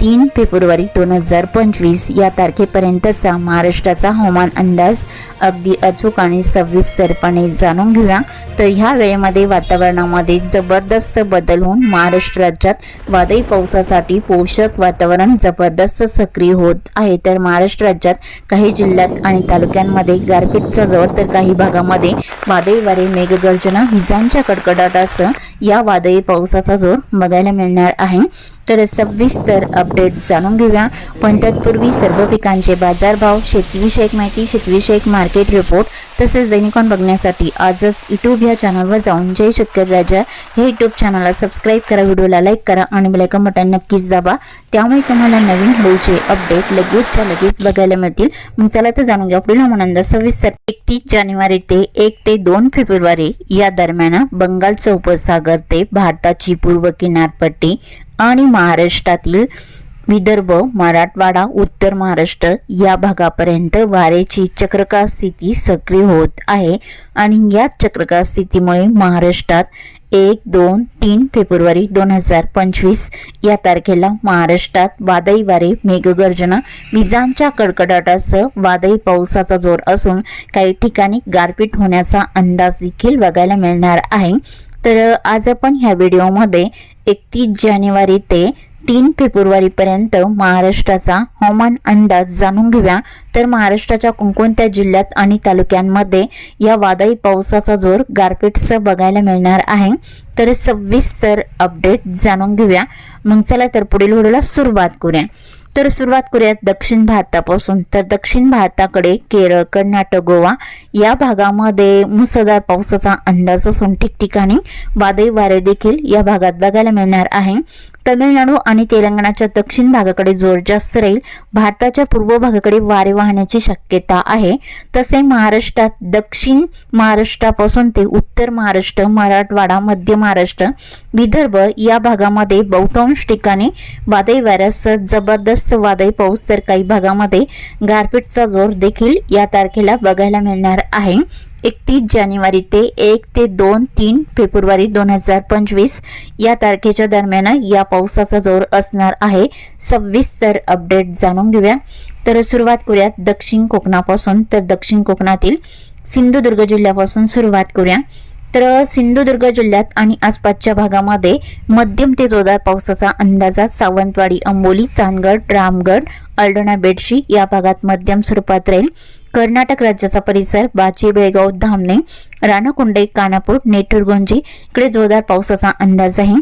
तीन फेब्रुवारी दोन हजार पंचवीस या तारखेपर्यंतचा महाराष्ट्राचा हवामान अंदाज अगदी अचूक आणि सविस्तरपणे जाणून घेऊया. तर ह्या वेळेमध्ये वातावरणामध्ये जबरदस्त बदल होऊन महाराष्ट्र राज्यात वादळी पावसासाठी पोषक वातावरण जबरदस्त सक्रिय होत आहे. तर महाराष्ट्र राज्यात काही जिल्ह्यात आणि तालुक्यांमध्ये गारपीटचा जोर तर काही भागामध्ये वादळी वारे मेघगर्जना विजांच्या कडकडाटासह या वादळी पावसाचा जोर बघायला मिळणार आहे. तर सविस्तर अपडेट जाणून घेऊया. पण तत्पूर्वी सर्व पिकांचे बाजारभाव शेतीविषयक माहिती शेतीविषयक मार्केट रिपोर्ट तसेच दैनिकॉन बघण्यासाठी आजच यूट्यूब या चॅनलवर जाऊन जय शेतकरी राजा. हे यूट्यूब चॅनलला सबस्क्राईब करा व्हिडिओला लाईक करा आणि बेलायकन बटन नक्कीच दाबा. त्यामुळे तुम्हाला नवीन व्हिडिओचे अपडेट लगेचच्या लगेच बघायला मिळतील. मग चला तर जाणून घ्या पुढील आनंद सविस्तर एकतीस जानेवारी ते एक ते दोन फेब्रुवारी या दरम्यान बंगालचा उपसागर ते भारताची पूर्व किनारपट्टी आणि महाराष्ट्रातील विदर्भ मराठवाडा उत्तर महाराष्ट्र या भागापर्यंत वाऱ्याची चक्रकार स्थिती सक्रिय होत आहे आणि या चक्रकार स्थितीमुळे महाराष्ट्रात एक दोन तीन फेब्रुवारी दोन हजार पंचवीस या तारखेला महाराष्ट्रात वादळी वारे मेघगर्जना विजांच्या कडकडाटासह वादळी पावसाचा जोर असून काही ठिकाणी गारपीट होण्याचा अंदाज देखील बघायला मिळणार आहे. तर आज आपण ह्या व्हिडिओमध्ये एकतीस जानेवारी ते तीन फेब्रुवारीपर्यंत महाराष्ट्राचा हवामान अंदाज जाणून घेऊया. तर महाराष्ट्राच्या कोणकोणत्या जिल्ह्यात आणि तालुक्यांमध्ये या वादळी पावसाचा जोर गारपीटसह बघायला मिळणार आहे? तर सव्वीस सर अपडेट जाणून घेऊया. मग चला तर पुढील व्हिडिओला सुरुवात करूया. तर सुरुवात करूयात दक्षिण भारतापासून. तर दक्षिण भारताकडे केरळ कर्नाटक गोवा या भागामध्ये मुसळधार पावसाचा अंदाज असून ठिकठिकाणी वादळी वारे देखील या भागात बघायला मिळणार आहे. तमिळनाडू आणि तेलंगणाच्या दक्षिण भागाकडे जोर जास्त राहील भारताच्या पूर्व भागाकडे वारे वाहण्याची शक्यता आहे. तसे महाराष्ट्रात दक्षिण महाराष्ट्रापासून ते उत्तर महाराष्ट्र मराठवाडा मध्य महाराष्ट्र विदर्भ या भागामध्ये बहुतांश ठिकाणी वादळी वाऱ्यासह जबरदस्त वादळी पाऊस तर काही भागामध्ये गारपीटचा जोर देखील या तारखेला बघायला मिळणार आहे. एकतीस जानेवारी ते एक ते दोन तीन फेब्रुवारी दोन हजार पंचवीस या तारखेच्या दरम्यान या पावसाचा जोर असणार आहे. सविस्तर अपडेट जाणून घेऊया. तर सुरुवात करूयात दक्षिण कोकणापासून. तर दक्षिण कोकणातील सिंधुदुर्ग जिल्ह्यापासून सुरुवात करूया. तर सिंधुदुर्ग जिल्ह्यात आणि आसपासच्या भागामध्ये मध्यम ते जोरदार पावसाचा अंदाजात सावंतवाडी अंबोली चांदगड रामगड अल्डोना बेडशी या भागात मध्यम स्वरूपात राहील. कर्नाटक राज्याचा परिसर बाची बेळगाव धामणे राणाकुंडे कानापूर नेटुरगुंजी इकडे जोरदार पावसाचा अंदाज आहे.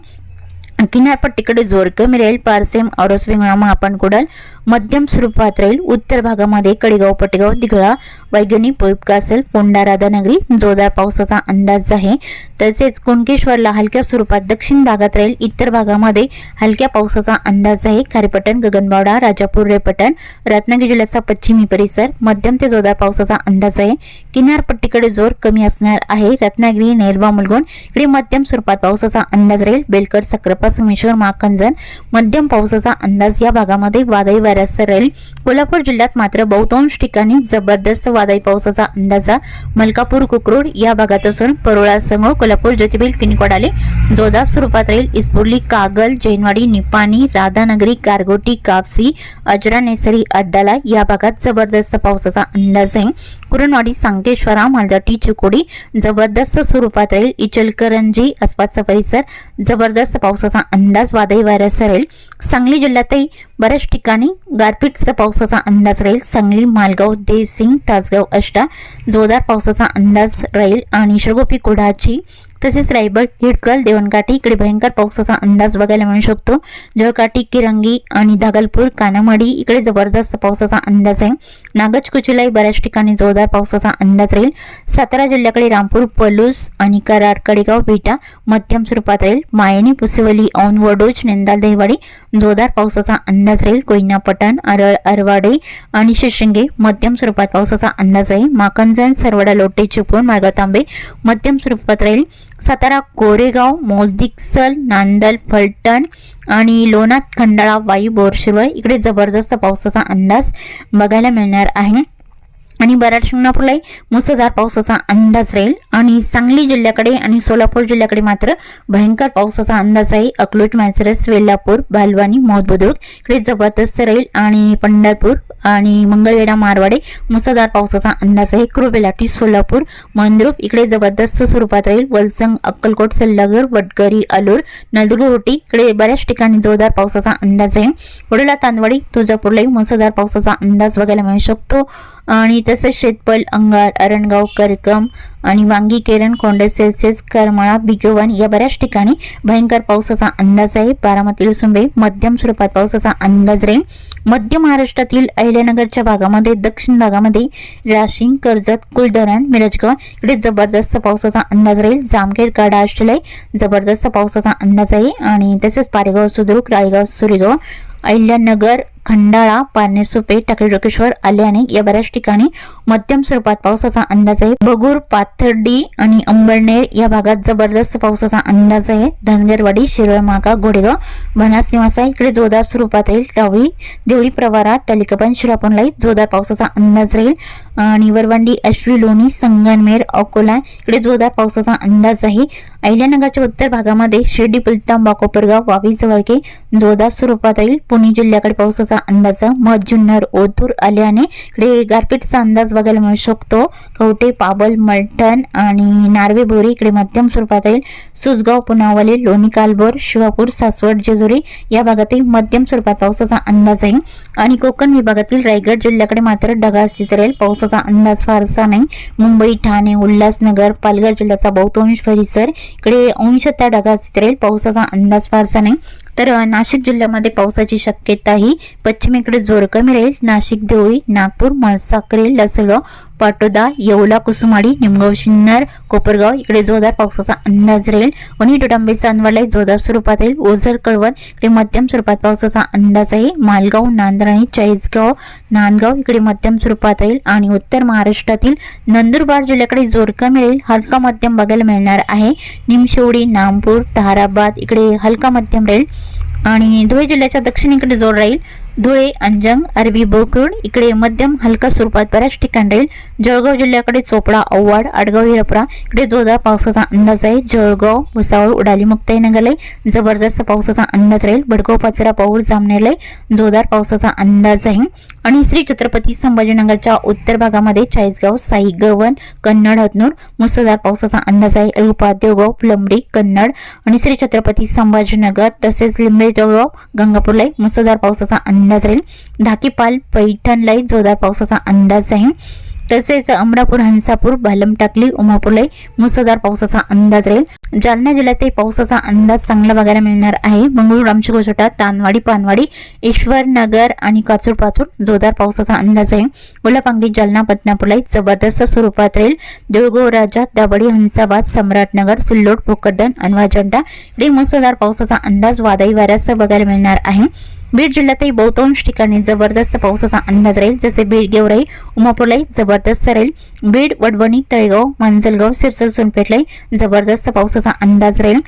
किनारपट्टीकडे जोर कमी राहील पारसेम औरस विंगळा महापानकुडल मध्यम स्वरूपात राहील उत्तर भागामध्ये कडेगाव पटेगाव दिघळा वैगणी पोपकासल कोंडा राधानगरी जोरदार पावसाचा अंदाज आहे. तसेच कुणकेश्वरला हलक्या स्वरूपात दक्षिण भागात राहील इतर भागामध्ये हलक्या पावसाचा अंदाज आहे. खारेपटण गगनबावडा राजापूर रेपटण रत्नागिरी जिल्ह्याचा पश्चिमी परिसर मध्यम ते जोरदार पावसाचा अंदाज आहे. किनारपट्टीकडे जोर कमी असणार आहे. रत्नागिरी नेरबा मुलगुण इकडे मध्यम स्वरूपात पावसाचा अंदाज राहील. बेलकर सक्रपा संगमेश्वर माकंजन मध्यम पावसाचा अंदाज या भागामध्ये वादळी वाऱ्यासह राहील कोल्हापूर जिल्ह्यात मात्र बहुतांश ठिकाणी जबरदस्त वादळी पावसाचा अंदाजा मलकापूर कुकरोड या भागात असून परोळा समोर कोल्हापूर ज्योतिबेल किनकोडाले जोरदार स्वरूपात राहील. इस्पुर्ली कागल जैनवाडी निपाणी राधानगरी गारगोटी कापसी अजरा नेसरी अड्डाला या भागात जबरदस्त पावसाचा अंदाज आहे. कुरणवाडी सांकेश्वरा मालदाटी चिकोडी जबरदस्त स्वरूपात राहील. इचलकरंजी आसपासचा परिसर जबरदस्त पावसाचा अंदाज वादळी वाऱ्यास राहील. सांगली जिल्ह्यातही बऱ्याच ठिकाणी गारपीटचा पावसाचा अंदाज राहील. सांगली मालगाव देसिंग तासगाव अष्टा जोरदार पावसाचा अंदाज राहील. आणि शिरगोपी कुडाची तसेच रायगड हिडकल देवणकाठी इकडे भयंकर पावसाचा अंदाज बघायला मिळू शकतो. जळकाठी किरंगी आणि धागलपूर कानामाडी इकडे जबरदस्त पावसाचा अंदाज आहे. नागज बऱ्याच ठिकाणी जोरदार पावसाचा अंदाज राहील. सातारा जिल्ह्याकडे रामपूर पलूस आणि कराड कडेगाव बेटा मध्यम स्वरूपात राहील. मायनी पुसेवली औन वडोज नेंदाल दहिवाडी जोरदार पावसाचा अंदाज राहील. कोयना पटण अरळ अरवाडे आणि शिशिंगे मध्यम स्वरूपात पावसाचा अंदाज आहे. माकंजन सरवडा लोटे चिपळूण माळगाव तांबे मध्यम स्वरूपात राहील. सातारा कोरेगाव मोजदिक्सल नांदल फलटण आणि लोणात खंडाळा वायू बोरशिरवळ. इकडे जबरदस्त पावसाचा अंदाज बघायला मिळणार आहे. आणि बराड शिंगणापूरलाही मुसळधार पावसाचा अंदाज राहील. आणि सांगली जिल्ह्याकडे आणि सोलापूर जिल्ह्याकडे मात्र भयंकर पावसाचा अंदाज आहे. अकलूट मानसरस वेल्लापूर बालवानी मोहबुद्रुक इकडे जबरदस्त राहील. आणि पंढरपूर आणि मंगळवेढा मारवाडे मुसळधार पावसाचा अंदाज आहे कृपेलाटी सोलापूर मंद्रुप इकडे जबरदस्त स्वरूपात राहील. वलसंग अक्कलकोट सल्लागर वडगरी अलूर नलदुर्गोटी इकडे बऱ्याच ठिकाणी जोरदार पावसाचा अंदाज आहे. वडोला तांदवाडी तुळजापूरलाही मुसळधार पावसाचा अंदाज बघायला मिळू शकतो. आणि तसेच शेतपल अंगार अरणगाव करकम आणि वांगी केरण कोंडे सेल्सेस करमाळा बिगवन या बऱ्याच ठिकाणी भयंकर पावसाचा अंदाज आहे. बारामती लसुंबे मध्यम स्वरूपात पावसाचा अंदाज राहील. मध्य महाराष्ट्रातील अहिल्यानगरच्या भागामध्ये दक्षिण भागामध्ये राशिंग कर्जत कुलधरण मिरजगाव इकडे जबरदस्त पावसाचा अंदाज राहील. जामखेड काडा ऑस्ट्रेलिया जबरदस्त पावसाचा अंदाज आहे. आणि तसेच पारेगाव सुद्रुक राळेगाव सुरेगाव अहिल्यानगर खंडाळा पारनेसुपे टाकळी आल्याने या बऱ्याच ठिकाणी मध्यम स्वरूपात पावसाचा अंदाज आहे. बगूर पाथर्डी आणि अंबळनेर या भागात जबरदस्त पावसाचा अंदाज आहे. धनगरवाडी शिरोळ मागा घोडेगाव बनास निवासा इकडे जोरदार स्वरूपात राहील. टावळी देवळी प्रवारा तालिकापण शिरापणलाही जोरदार पावसाचा अंदाज राहील. आणि वरवंडी अश्वी लोणी संगनमेर अकोला इकडे जोरदार पावसाचा अंदाज आहे. अहिल्यानगरच्या उत्तर भागामध्ये शिर्डी पुलतांबा कोपरगाव वावी जवळके जोरदार स्वरूपात राहील. पुणे जिल्ह्याकडे पावसाचा अंदाज मध जुन्नर ओतूर आल्याने इकडे गारपीटचा अंदाज बघायला मिळू शकतो. कवटे पाबल मलटण आणि नार्वे बोरी इकडे मध्यम स्वरूपात येईल. सुसगाव पुनावली लोणी कालबोर शिवापूर सासवड जेजुरी या भागातील मध्यम स्वरूपात पावसाचा अंदाज आहे. आणि कोकण विभागातील रायगड जिल्ह्याकडे मात्र ढगास्थित राहील. पावसाचा अंदाज फारसा नाही. मुंबई ठाणे उल्हासनगर पालघर जिल्ह्याचा बहुतांश परिसर इकडे अंशतः ढगास्थित राहील. पावसाचा अंदाज फारसा नाही. तर नाशिक जिल्ह्यामध्ये पावसाची शक्यता ही पश्चिमेकडे जोर कमी राहील. नाशिक देवळी नागपूर मनसाकरे लसगाव पाटोदा येवला कुसुमाडी निमगाव शिन्नर कोपरगाव इकडे जोरदार पावसाचा अंदाज राहील. वणी टोटांबे चांदवडला जोरदार स्वरूपात राहील. ओझर कळवण इकडे मध्यम स्वरूपात पावसाचा अंदाज आहे. मालगाव नांदराणी चाळीसगाव नांदगाव इकडे मध्यम स्वरूपात राहील. आणि उत्तर महाराष्ट्रातील नंदुरबार जिल्ह्याकडे जोर कमी राहील. हलका मध्यम बघायला मिळणार आहे. निमशेवडी नामपूर ताराबाद इकडे हलका मध्यम राहील. आणि धुळे जिल्ह्याच्या दक्षिणेकडे जोर राहील. धुळे अंजंग अरबी बोकुड इकडे मध्यम हलका स्वरूपात बऱ्याच ठिकाण राहील. जळगाव जिल्ह्याकडे चोपडा औवाड आडगाव हिरपरा इकडे जोरदार पावसाचा अंदाज आहे. जळगाव भुसावळ उडाली मुक्ताईनगरला जबरदस्त पावसाचा अंदाज राहील. बडगाव पाचरा पाऊर जामनेरला जोरदार पावसाचा अंदाज आहे. आणि श्री छत्रपती संभाजीनगरच्या उत्तर भागामध्ये चाळीसगाव साईगवन कन्नड हतनूर मुसळधार पावसाचा अंदाज आहे. अल्पा देवगाव प्लंबरी कन्नड आणि श्री छत्रपती संभाजीनगर तसेच लिंबे जळगाव गंगापूरला मुसळधार पावसाचा अंदाज राहील. धाकीपाल पैठणलाही जोरदार पावसाचा अंदाज आहे. तसेच अमरापूर हंसापूर बालमटाकली उमापूरलाही मुसळधार पावसाचा अंदाज राहील. जालना जिल्ह्यातही पावसाचा अंदाज चांगला बघायला मिळणार आहे. मंगळूर रामशिकोशोटा तानवाडी पानवाडी ईश्वरनगर आणि काचूर पाचूर जोरदार पावसाचा अंदाज आहे. ओलापांगडी जालना बदनापूरलाही जबरदस्त स्वरूपात राहील. देऊळगाव राजा दाबडी हंसाबाद सम्राटनगर सिल्लोड भोकरदन अनवाजंडा इकडे मुसळधार पावसाचा अंदाज वादळी वाऱ्यासह बघायला मिळणार आहे. बीड जिल्ह्यातही बहुतांश ठिकाणी जबरदस्त पावसाचा अंदाज राहील. जसे बीड गेवराई उमापूरलाही जबरदस्त राहील. बीड वडवणी तळेगाव मांजलगाव सिरसर सोनपेठलाई जबरदस्त पावसाचा अंदाज राहील.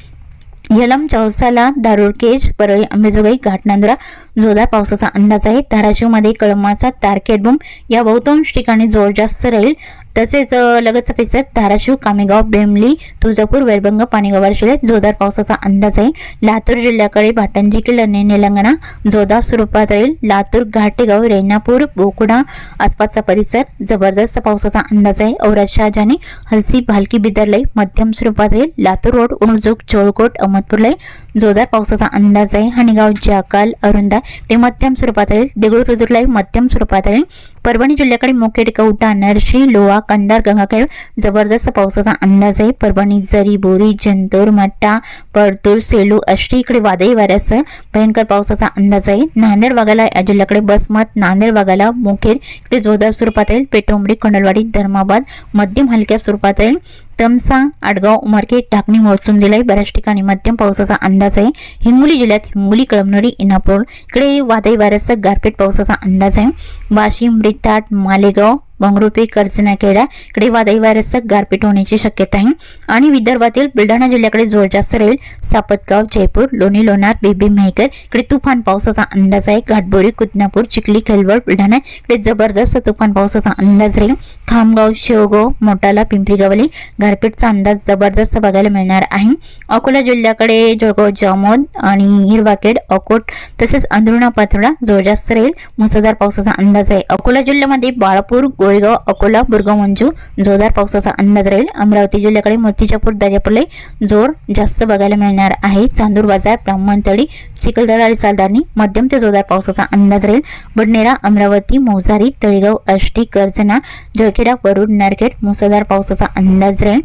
यलम चौसाला दारुळकेज परळी अंबेजोगाई घाटनांद्रा जोरदार पावसाचा अंदाज आहे. धाराशिवमध्ये कळमाचा तारकेटबुम या बहुतांश ठिकाणी जोर जास्त राहील. तसेच लगतचा परिसर धाराशिव कामेगाव बेमली तुळजापूर वैरभंग पाणीगाव जिल्ह्यात जोरदार पावसाचा अंदाज आहे. लातूर जिल्ह्याकडे भाटंजी किल्ल्याने निलंगणा जोरदार स्वरूपात राहील. लातूर घाटेगाव रेणापूर बोकडा आसपासचा परिसर जबरदस्त पावसाचा अंदाज आहे. औराज शहाजाने हलसी भालकी बिदरलाई मध्यम स्वरूपात राहील. लातूर रोड उणजूक चोळकोट अहमदपूरलाई जोरदार पावसाचा अंदाज आहे. हणीगाव जाकाल अरुंदा ते मध्यम स्वरूपात राहील. देगुळ मध्यम स्वरूपात राहील. परभणी जिल्ह्याकडे मोकेड कवटा नरशी लोहा कंदार गंगाखेड जबरदस्त पावसाचा अंदाज आहे. परभणी जरी बोरी जंतूर मट्टा परतूर सेलू अष्टी इकडे वादळी वाऱ्यासह भयंकर पावसाचा अंदाज आहे. नांदेड भागाला या जिल्ह्याकडे बसमत नांदेड भागाला मोखेड इकडे जोरदार स्वरूपात येईल पेटोंबरी खंडलवाडी धर्माबाद मध्यम हलक्या स्वरूपात येईल तमसा आडगाव उमरखेड टाकणी मोडसून दिलाय बऱ्याच ठिकाणी मध्यम पावसाचा अंदाज आहे. हिंगोली जिल्ह्यात हिंगोली कळमनुरी इनापूर इकडे वादळी वाऱ्यासह गारपीट पावसाचा अंदाज आहे. वाशिम रिताट मालेगाव बंगरुपी कर्जनाखेडा इकडे वादळी वाऱ्यासह गारपीट होण्याची शक्यता आहे. आणि विदर्भातील बुलढाणा जिल्ह्याकडे जोर जास्त राहील सापतगाव जयपूर लोणी लोणार बेबी मेहकर इकडे तुफान पावसाचा अंदाज आहे. घाटबोरी कुदनापूर चिखली खेलवड बुलढाणा इकडे जबरदस्त तुफान पावसाचा अंदाज राहील. खामगाव शेवगाव मोटाला पिंपरी गावली गारपीटचा अंदाज जबरदस्त बघायला मिळणार आहे. अकोला जिल्ह्याकडे जळगाव जामोद आणि हिरवाखेड अकोट तसेच अंधरुणा पाथर्डा जोर जास्त राहील मुसळधार पावसाचा अंदाज आहे. अकोला जिल्ह्यामध्ये बाळापूर गोरेगाव अकोला बुरगाव मंजू जोरदार पावसाचा अंदाज राहील. अमरावती जिल्ह्याकडे मूर्तिजापूर दर्यापूरले जोर जास्त बघायला मिळणार आहे. चांदूर बाजार ब्राह्मणतळी चिखलदरा आणि चालदारनी मध्यम ते जोरदार पावसाचा अंदाज राहील. बडनेरा अमरावती मौजारी तळेगाव आष्टी कर्जना जळखेडा वरुड नारखेड मुसळधार पावसाचा अंदाज राहील.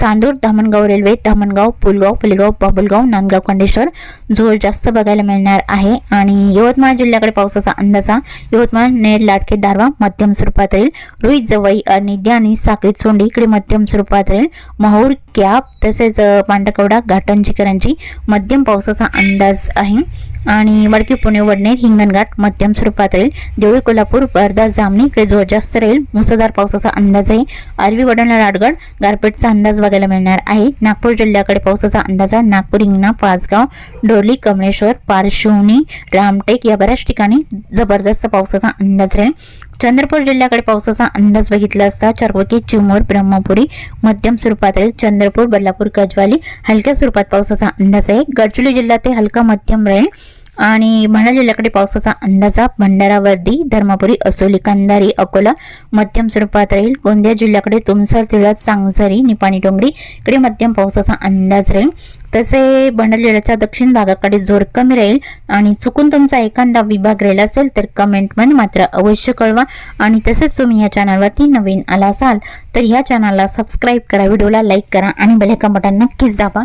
चांदूर धामणगाव रेल्वे धामणगाव पुलगाव पुलगाव बाबुलगाव नांदगाव खंडेश्वर जोर जास्त बघायला मिळणार आहे. आणि यवतमाळ जिल्ह्याकडे पावसाचा अंदाज यवतमाळ नेर लाटके दारवा मध्यम स्वरूपात राहील. रुई जवई आणि आणि साखरी सोंडी इकडे मध्यम स्वरूपात राहील. माहूर कॅप तसेच अ, पांढरकवडा घाटण चिकरांची मध्यम पावसाचा अंदाज आहे. आणि वडकी पुणे वडनेर हिंगणघाट मध्यम स्वरूपात राहील. देवळी कोल्हापूर वर्धा जामणी इकडे जोर जास्त राहील. मुसळधार पावसाचा अंदाज आहे. अरवी वडणला राडगड गारपेटचा अंदाज बघायला मिळणार आहे. नागपूर जिल्ह्याकडे पावसाचा अंदाज आहे. नागपूर हिंगणा पाचगाव डोरली कमळेश्वर पारशिवणी रामटेक या बऱ्याच ठिकाणी जबरदस्त पावसाचा अंदाज राहील. चंद्रपूर जिल्ह्याकडे पावसाचा अंदाज बघितला असता चारवकी चिमूर ब्रह्मपुरी मध्यम स्वरूपात राहील चंद्रपूर बल्लापूर गजवाली हलक्या स्वरूपात पावसाचा अंदाज आहे. गडचिरोली जिल्ह्यात ते हलका मध्यम राहील. आणि भंडारा जिल्ह्याकडे पावसाचा अंदाजा भंडारा वर्दी धर्मपुरी असोली कंधारी अकोला मध्यम स्वरूपात राहील. गोंदिया जिल्ह्याकडे तुमसर तिळा सांगझरी निपाणी डोंगरी इकडे मध्यम पावसाचा अंदाज राहील. तसे भंडारा दक्षिण भागाकडे जोर कमी राहील आणि चुकून तुमचा एखादा विभाग राहिला असेल तर कमेंटमध्ये मात्र अवश्य कळवा. आणि तसेच तुम्ही या चॅनलवरती नवीन आला असाल तर ह्या चॅनलला सबस्क्राईब करा व्हिडिओला लाईक करा आणि बेलेकन बटन नक्कीच दाबा.